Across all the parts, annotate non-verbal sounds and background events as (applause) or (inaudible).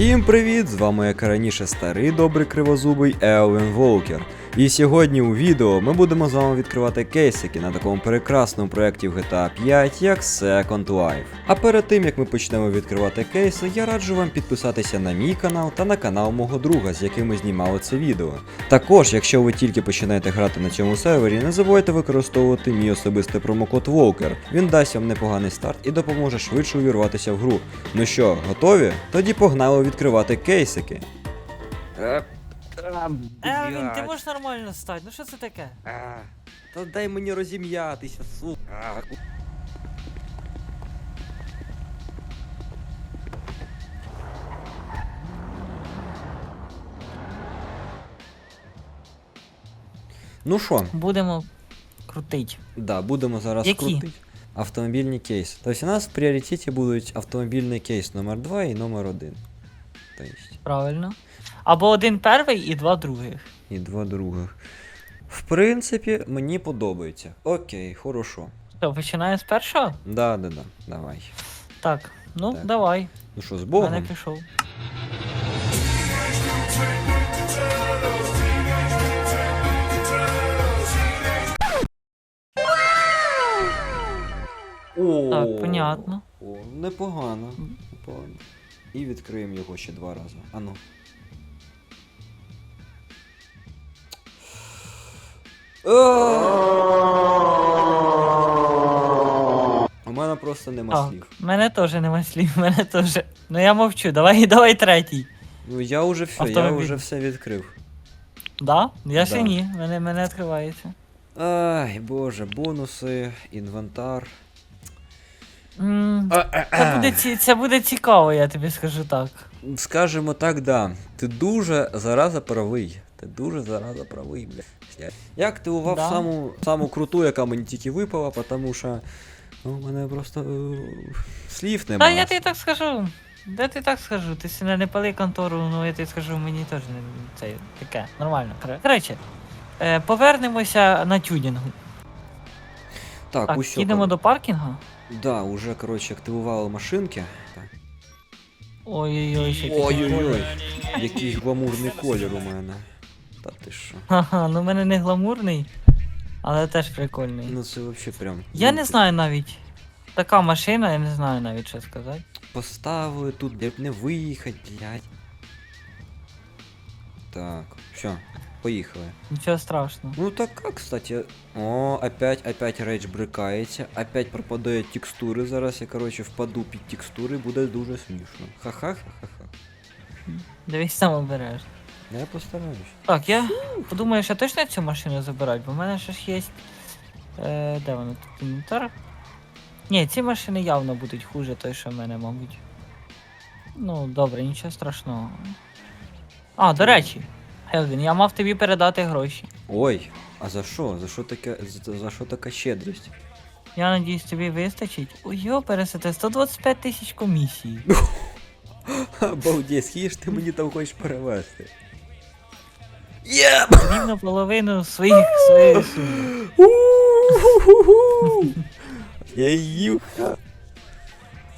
Всім привіт! З вами як раніше старий добрий кривозубий Елвін Волкер. І сьогодні у відео ми будемо з вами відкривати кейсики на такому прекрасному проєкті в GTA 5, як Second Life. А перед тим як ми почнемо відкривати кейси, я раджу вам підписатися на мій канал та на канал мого друга, з яким ми знімали це відео. Також, якщо ви тільки починаєте грати на цьому сервері, не забувайте використовувати мій особистий промокод Волкер. Він дасть вам непоганий старт і допоможе швидше увірватися в гру. Ну що, готові? Тоді погнали відкривати кейсики. Елвін, ти можеш нормально стати? Ну що це таке? Та дай мені розім'ятися, сука. Ну що, Будемо крутить. да, будемо зараз Які? крутити автомобільні кейси. Тобто у нас в пріоритеті будуть автомобільний кейс номер 2 і номер 1. Тобто, Правильно. Або один перший і два других. і два других. В принципі, мені подобається. Окей, хорошо. Що, починає з першого? Да, да, да, давай. Так, ну Так. давай. Ну що, з Мене Богом? пішов. О, Так, понятно. О, непогано. непогано. І відкриємо його ще два рази. Ану. У мене просто нема Так, слів. мене теж нема слів, мене теж. Ну я мовчу, давай, (laughs) давай третій. Ну я вже все, я Автомобіль. вже все відкрив. Да? Я ще Да. ні, мене, мене відкривається. Ай, боже, бонуси, інвентар. М, Це буде, ці- це буде цікаво, я тобі скажу так. Скажемо так, да. Ти дуже зараза правий. Ти дуже зараза правий, бля. Я активував Да. саму, саму круту, яка мені тільки випала, тому що. Ну, у мене просто е, слів Та немає. я тобі так скажу. Де ти так скажу? Ти сильно не пали контору, ну я тобі скажу, мені теж не це таке, нормально. Коротше, е, повернемося на тюнінгу. Так, Так, усьо. їдемо до паркінгу. Да, уже, коротше, активували машинки. Ой-ой-ой, ще. Ой-ой-ой, який гламурний колір у мене. Та ти що? Ха-ха, ну в мене не гламурний, але теж прикольний. Ну це взагалі прям. Я не знаю навіть. Така машина, я не знаю навіть що сказати. Поставили тут, де б не виїхати, блядь. Так, все, поїхали. Нічого страшного. Ну так, кстати. О, опять, опять рейдж брикається, опять пропадають текстури. Зараз я, короче, впаду під текстури, буде дуже смішно. Ха-ха-ха-ха-ха. Дивись сам обереш. Я постараюсь. Так, я подумаю, що точно цю машину забирати, бо в мене ще ж є. Е, де воно тут інвентар? Ні, ці машини явно будуть хуже, той, що в мене, мабуть. Ну, добре, нічого страшного. А, до речі, Хелвін, я мав тобі передати гроші. Ой, а за що? За що таке, за, за що така щедрість? Я надіюсь, тобі вистачить. Ой, йо, пересете, 125 тисяч комісії. (laughs) Обалдеть, скільки ж ти мені там хочеш перевести? Рівно половину своїх своєї суми. Я.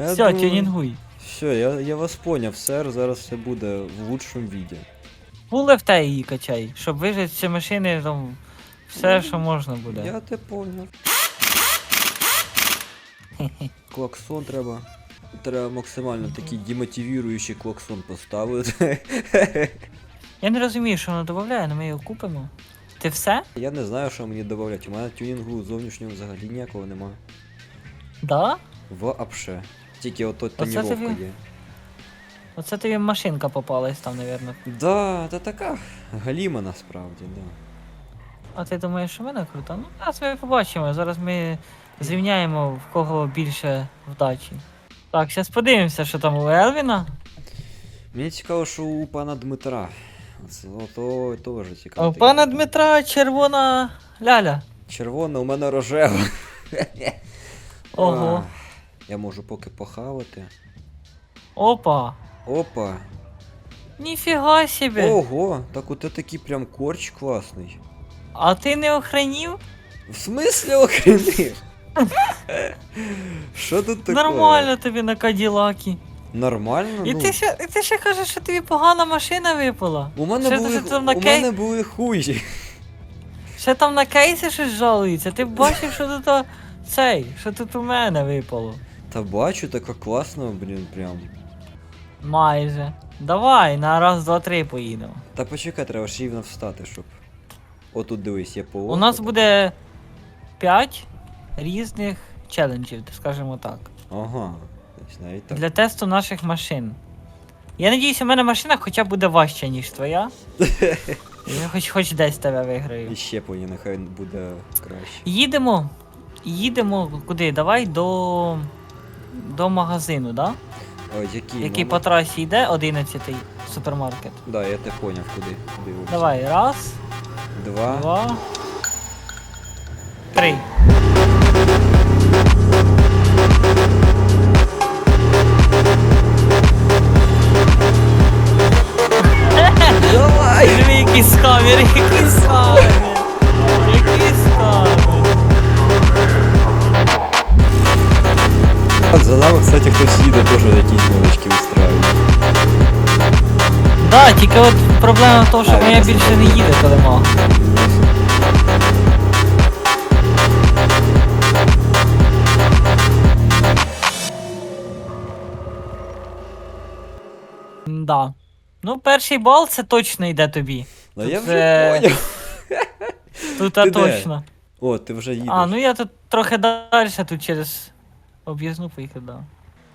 Все, тюнінгуй. Все, я, я вас поняв, сер, зараз все буде в лучшому віді. Пуле в те її качай, щоб вижити з цієї машини там все, що можна буде. Я те поняв. (laughs) Клаксон треба. Треба максимально такий демотивіруючий клаксон поставити. Я не розумію, що воно додає, але ми його купимо. Ти все? Я не знаю, що мені додавати. У мене тюнінгу зовнішнього взагалі ніякого немає. Да? Вообще. Тільки ото Оце тоніровка тобі- є. Оце тобі машинка попалась там, напевно. Да, та така галіма насправді, да. А ти думаєш, що мене круто? Ну, зараз ми побачимо. Зараз ми зрівняємо, в кого більше вдачі. Так, зараз подивимося, що там у Елвіна. Мені цікаво, що у пана Дмитра. Ото теж А цікаво. у пана Дмитра червона ляля. Червона, у мене рожева. Ого. (laughs) А, Я можу поки похавати. Опа. Опа. Ніфіга собі. Ого, так от такий прям корч класний. А ти не охренів? В смислі охренів? (laughs) Що тут таке? Нормально тобі на Каділакі. Нормально? І ну. ти ще, і ти ще кажеш, що тобі погана машина випала. У мене Ще були, там на у кей- мене були хужі. Ще там на кейсі щось жалується. Ти бачив, що тут цей, що тут у мене випало. Та бачу, така класна, блін, прям. Майже. Давай, на раз, два, три поїдемо. Та почекай, треба ж рівно встати, щоб. Отут дивись, є по У нас буде 5 різних челенджів, скажімо так. Ага. Ось навіть так. Для тесту наших машин. Я надіюсь, у мене машина хоча б буде важча, ніж твоя. (laughs) Я хоч хоч десь тебе виграю. І щеплення нехай буде краще. Їдемо. Їдемо куди? Давай до. До магазину, да? О, який, Який по номер? трасі йде, 11-й супермаркет. Да, я те поняв, куди. Дивимось. Давай, раз, Два. два. Три. Їде, теж якісь новички устраює. Да, тільки от проблема в тому, що моя більше не їде, мав. Да. Ну, перший бал це точно йде тобі. Ну я (laughs) Тут, вже е, поняв. Тут Ти а де? точно. О, ти вже їдеш. А, ну я тут трохи далі, тут через об'їзну поїхав, да.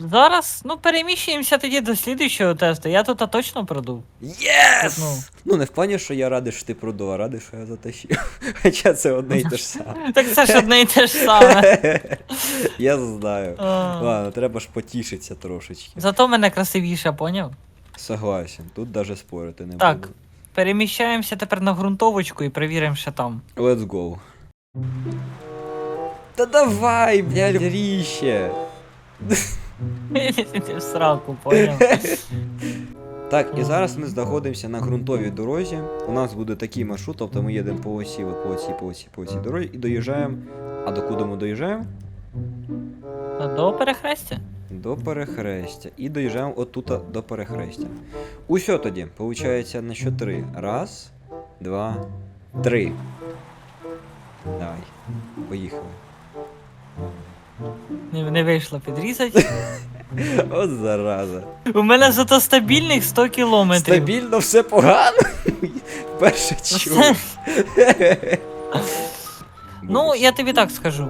Зараз, ну, переміщуємося тоді до слідуючого тесту. Я тут а точно продув. Єс! Ну. Ну не в плані, що я радий, що ти продав, а радий, що я затащив. (laughs) Хоча це одне і те ж саме. (laughs) Так це ж одне і те ж саме. (laughs) Я знаю. А. Ладно, треба ж потішитися трошечки. Зато мене красивіше, поняв? Согласен, тут даже спорити не Так. буду. Переміщаємося тепер на ґрунтовочку і перевіримо, що там. Let's go. Та давай, бля, ріще. Ти в сраку, поняв? (laughs) Так, і зараз ми знаходимося на ґрунтовій дорозі. У нас буде такий маршрут, тобто ми їдемо по осі, от по осі, по осі, по осі дорозі і доїжджаємо. А до куди ми доїжджаємо? До перехрестя. До перехрестя. І доїжджаємо отут до перехрестя. Усьо тоді, виходить на що три. Раз, два, три. Давай. Поїхали. Не, не вийшло підрізати. (laughs) От зараза. У мене зато стабільних 100 кілометрів. Стабільно все погано. (laughs) Перше чув. Ну, (laughs) я тобі так скажу.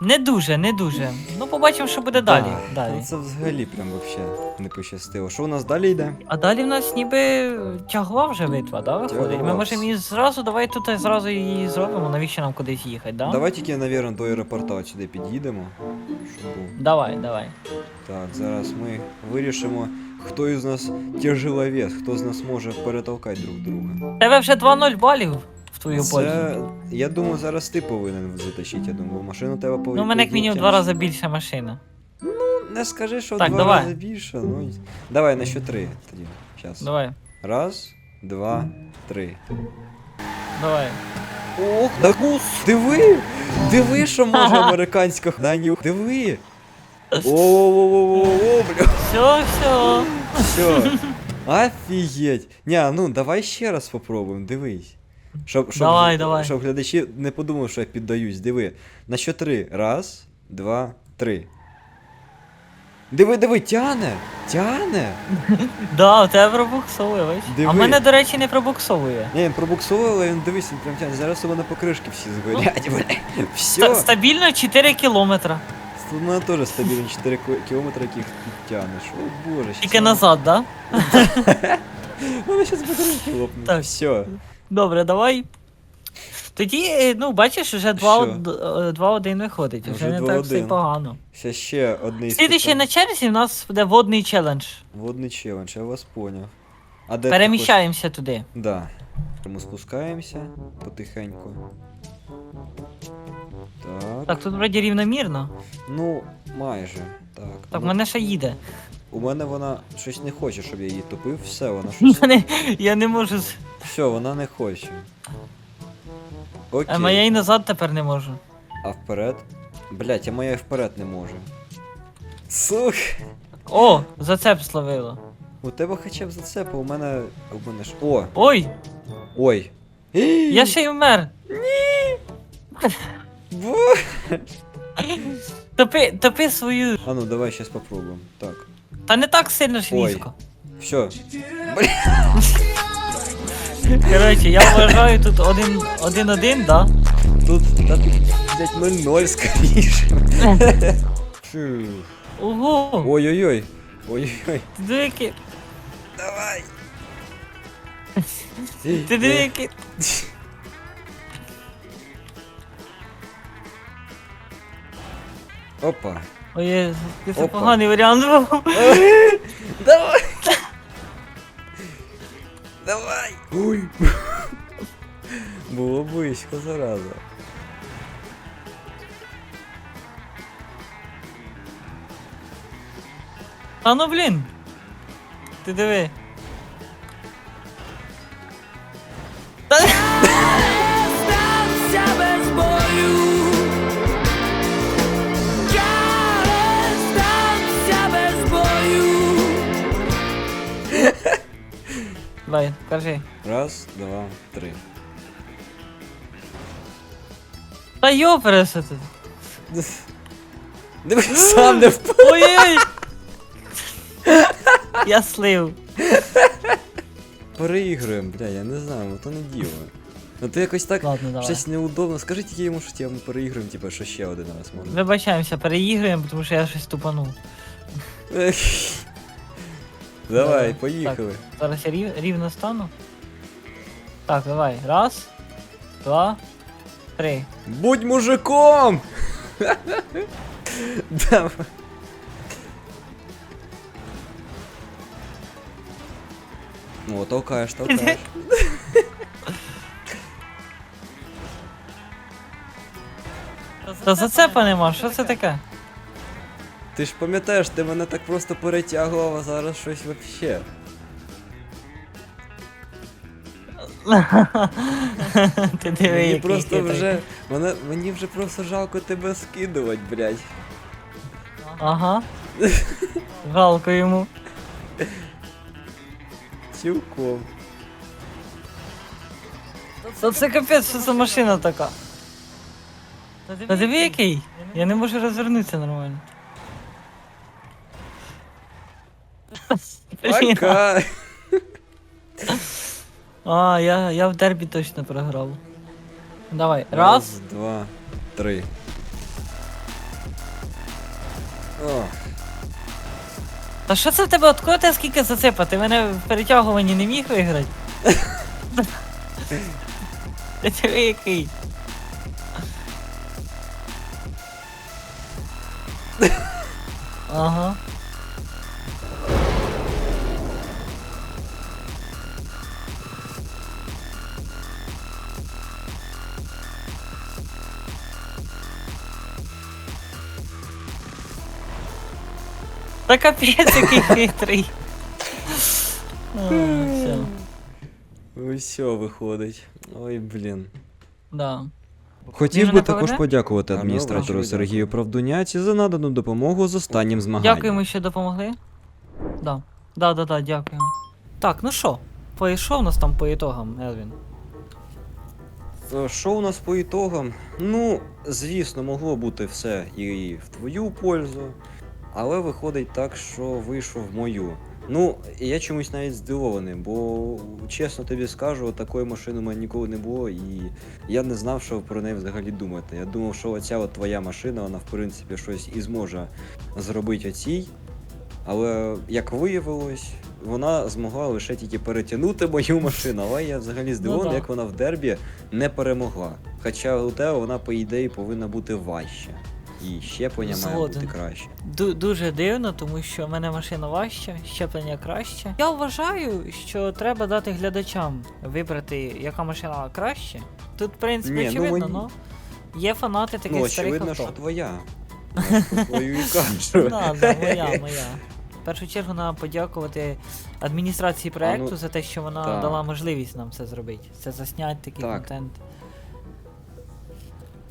Не дуже, не дуже. Побачимо, що буде далі. Так, далі. Це взагалі прям вообще не пощастило. Що у нас далі йде? А далі в нас ніби тягла вже битва, да, виходить? Ми можемо її зразу, давай тут зразу її зробимо, навіщо нам кудись їхати, да? Давай тільки, навірно, до аеропорту сюди під'їдемо. Щоб... був. Давай, давай. Так, зараз ми вирішимо, хто із нас тяжеловес, хто з нас може перетолкати друг друга. Тебе вже 2-0 балів в твою пользу. Це, я думаю, зараз ти повинен затащити, я думаю, бо машину тебе повинен. Ну, у мене як мінімум в два рази більша машина. Не скажи, що Так, два давай. рази більше, ну. Давай на що три тоді. Щас. Давай, Раз, два, три. давай. Ох, да гус! Диви! Диви, що може (laughs) американська дані. Диви! О-о-о-о-о, бля. Все, все. Все. Офігеть. Ня, ну давай ще раз попробуємо, дивись. Щоб, щоб, Давай, давай. щоб глядачі не подумали, що я піддаюсь. Диви. На що три? Раз, два, три. Диви, диви, тяне! Тяне! (laughs) Да, у тебе пробуксовує, бачиш? Диви. А мене, до речі, не пробуксовує. Ні, він пробуксовував, але він дивись, він прям тяне. Зараз у мене покришки всі згорять, бля. Ста- Стабільно 4 кілометра. У мене теж стабільно 4 ки- кілометри, яких ти тянеш. О боже, Тільки назад, да? (laughs) Вона зараз покришки лопне. Так. Все. Добре, давай. Тоді, е, ну, бачиш, вже 2-1 виходить. Вже, Вже не так все й погано. Ще ще одне Слідуючий на черзі в нас буде водний челендж. Водний челендж, я вас поняв. А де Переміщаємося туди. Да. Ми спускаємося потихеньку. Так. Так, тут вроді рівномірно. Ну, майже. Так. Так, ну, мене ще їде. У мене вона щось не хоче, щоб я її тупив. Все, вона (laughs) щось. Я не можу. з- Все, вона не хоче. Окей. А моя і назад тепер не можу. А вперед? Блять, а моя і вперед не може. Сух. О, зацеп словило. У тебе хоча б зацепи, у мене. У мене ж. О! Ой, Ой! (gasps) я ще й вмер. Бо... (laughs) Топи, топи свою. А ну давай щас попробуємо. Так. Та не так сильно ж Ой. різко. Все. Коротше, я вважаю тут один, один-один, да? Тут, та тут, блять, 0-0 скоріше. Ого! Ой-ой-ой. Ой-ой-ой. Ти диви, які. Давай. Ти диви, які. Опа. Ой, це Опа. поганий варіант був. (laughs) Давай. Давай. Ой. Було близько зараза. А ну блін. Ти диви. Давай, кажи. Раз, два, три. Та йопереса тут. Дивись, сам не впав. Ой-ой! Я слив. Переігруємо, бля, я не знаю, то не діло. Ну то якось так Ладно, давай. щось неудобно. Скажи тільки йому, що типу, ми переігруємо, типу, що ще один раз можна. Вибачаємося, переіграємо, тому що я щось тупанув. (laughs) Давай, поїхали. Зараз я рів, рівно стану. Так, давай. Раз, два, три. Будь мужиком! Давай. О, толкаєш, толкаєш. Та зацепа нема, що це таке? Ти ж пам'ятаєш, ти мене так просто перетягував, а зараз щось вообще. (laughs) Ти диви, Мені який просто хитрий. вже. Мене, мені вже просто жалко тебе скидувати, блядь. Ага. Жалко йому. Цілком. Та це капець, що це машина така. Та диви який? Я не можу розвернутися нормально. Блін. Пока! А, я, я в дербі точно програв. Давай, раз. два, три. О, Та що це в тебе откуда ти скільки зацепа? Ти мене в перетягуванні не міг виграти? Ти диви який. Ага. Та капець який хитрий. А, все. все виходить. Ой, блін. Да. Хотів би не також подякувати адміністратору Сергію Правдуняці за надану допомогу з останнім змаганням. Дякуємо, що допомогли. Да. Да, да, да, дякуємо. Так, ну що, по нас там по ітогам, Едвін? Е, Що у нас по ітогам? Ну, звісно, могло бути все і в твою пользу, але виходить так, що вийшов мою. Ну, я чомусь навіть здивований, бо чесно тобі скажу, такої машини у мене ніколи не було, і я не знав, що про неї взагалі думати. Я думав, що оця от твоя машина, вона в принципі щось і зможе зробити оцій. Але як виявилось, вона змогла лише тільки перетягнути мою машину, але я взагалі здивований, да. як вона в дербі не перемогла. Хоча у тебе вона, по ідеї, повинна бути важча. І щеплення має Згоден. бути краще. Ду- дуже дивно, тому що в мене машина важча, щеплення краще. Я вважаю, що треба дати глядачам вибрати, яка машина краще. Тут, в принципі, Ні, ну, очевидно, мені- но є фанати таких ну, старих очевидно, авто. що твоя. (laughs) Я ж по твою і кажу. Да, да, моя, моя. В першу чергу треба подякувати адміністрації проекту ну, за те, що вона так. дала можливість нам це зробити. Це засняти такий Так. контент.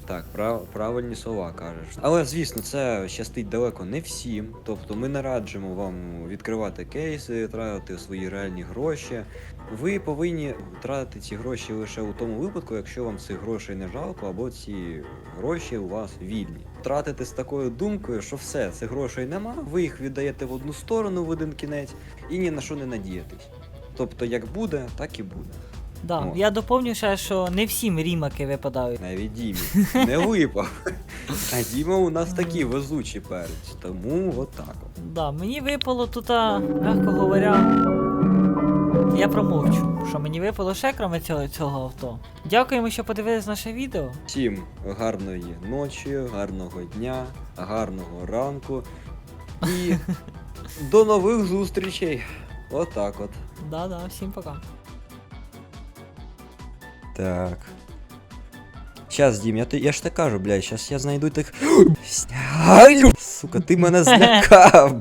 Так, прав, правильні слова кажеш. Але звісно, це щастить далеко не всім. Тобто ми не раджимо вам відкривати кейси, тратити свої реальні гроші. Ви повинні тратити ці гроші лише у тому випадку, якщо вам цих грошей не жалко, або ці гроші у вас вільні. Тратити з такою думкою, що все, цих грошей нема, ви їх віддаєте в одну сторону в один кінець і ні на що не надіятись. Тобто, як буде, так і буде. Да. О. Я доповню ще, що не всім рімаки випадають. Навіть Дімі не випав. А Діма у нас такий везучий перець, тому отак от. Да, мені випало тут, а, м'яко говоря. Я промовчу, що мені випало ще крім цього, цього авто. Дякуємо, що подивились наше відео. Всім гарної ночі, гарного дня, гарного ранку і (laughs) до нових зустрічей. Отак от. Да-да, всім пока. Так. Сейчас, Дім, я, ти- я ж так кажу, блядь, сейчас я знайду тих. (gasps) Сука, ти мене (laughs) злякав,